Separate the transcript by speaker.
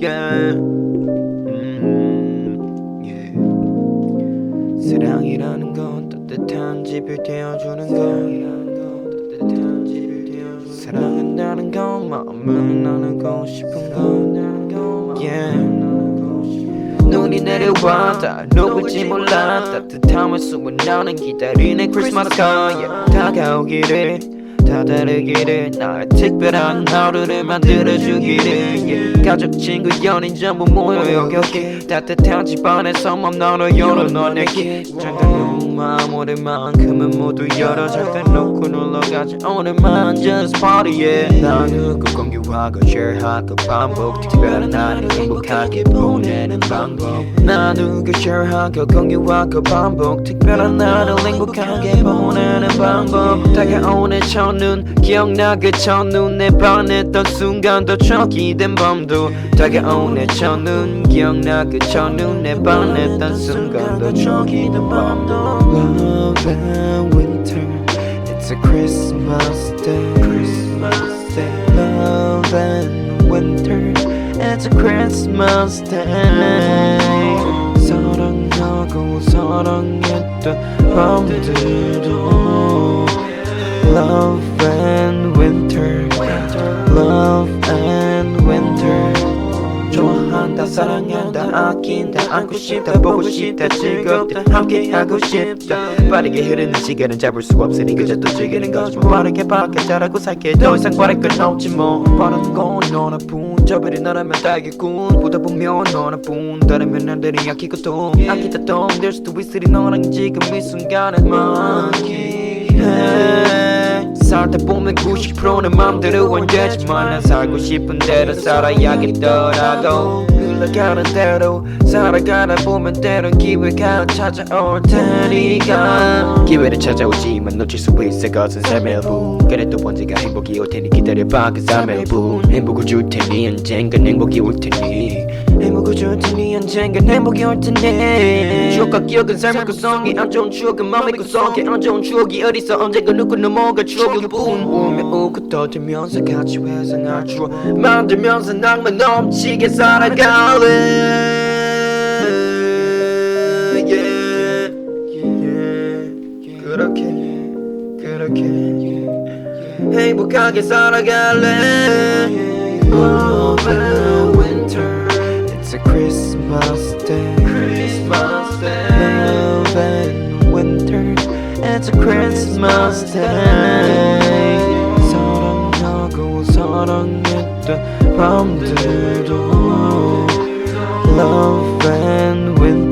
Speaker 1: yeah. 음, yeah. 사랑이라는 건 따뜻한 집을 되어주는 것 사랑한다는 건 마음을 나누고 싶은 것 yeah. 눈이 내려와 다 녹을지 몰라 따뜻함을 숨은 나는 기다리는 크리스마스가 yeah. 다가오기를 다 다르기를 나의 특별한 하루를 만들어주기를. yeah. 가족 친구 연인 전부 모여 여기. 따뜻한 집안에서 맘 나눠 열어 너 내게. 잠깐 마음 오늘만큼은 모두 열어. 잠깐 놓고 놀러가자 오늘만 just party yeah 나누고 공유하고 share하고 반복. 특별한 날을 행복하게 보내는 방법 나누고 share하고 공유하고 반복. 특별한 날을 행복하게 보내는 방법. 다가오는 첫눈 기억나 그 첫눈 내 반했던 순간도 추억이 된 밤도. 다가오는 첫눈 기억나 그 첫눈 내 반했던 순간도 추억이 된 밤도. Love and winter It's a Christmas day. Christmas day. Love and winter It's a Christmas day 사랑하고 사랑했던 밤들도 Love and winter Love 좋아한다 사랑한다 아낀다. 안고 싶다. 보고 싶다. 즐겁다. 함께하고 싶다. 빠르게 흐르는 시간은 잡을 수 없으니 그저 또 즐기는 거지 뭐. 빠르게 밖에 자라고 살게. 더 이상 바랄 건 없지 뭐. 바라는 건 너나뿐. 저별이 너라면 달겠군. 보다 보면 너나뿐. 다르면 약기고 또 아끼다 똥될 수도 있으리 너랑 지금 이 순간을 만기해 살다 보면 90%는 맘대로 안 되지만 난 살고 싶은 대로 살아야겠더라고 흘러가는 대로 살아가다 보면 때론 기회가 찾아올 테니까. 기회는 찾아오지만 놓칠 수 있을 것은 삶의 부. 그래도 언젠가 행복이 올 테니 기다려봐 그 삶의 부. 행복을 줄 테니 언젠간 행복이 올 테니 테니 언젠간 행복이 올 테니 추억과 기억은 삶의 구성이. 안 좋은 추억은 마음의 구성이. 안 좋은 추억이 어디서 언젠가 누구 넘어갈 추억일 뿐. 오면 오고 떠들면서 같이 회상할 추억. 만들면서 낭만 넘치게 살아갈래. 그렇게 그렇게. 행복하게 살아갈래. Love Christmas day Christmas day Love and winter It's a Christmas day 사랑하고 사랑했던 밤들도 Love and winter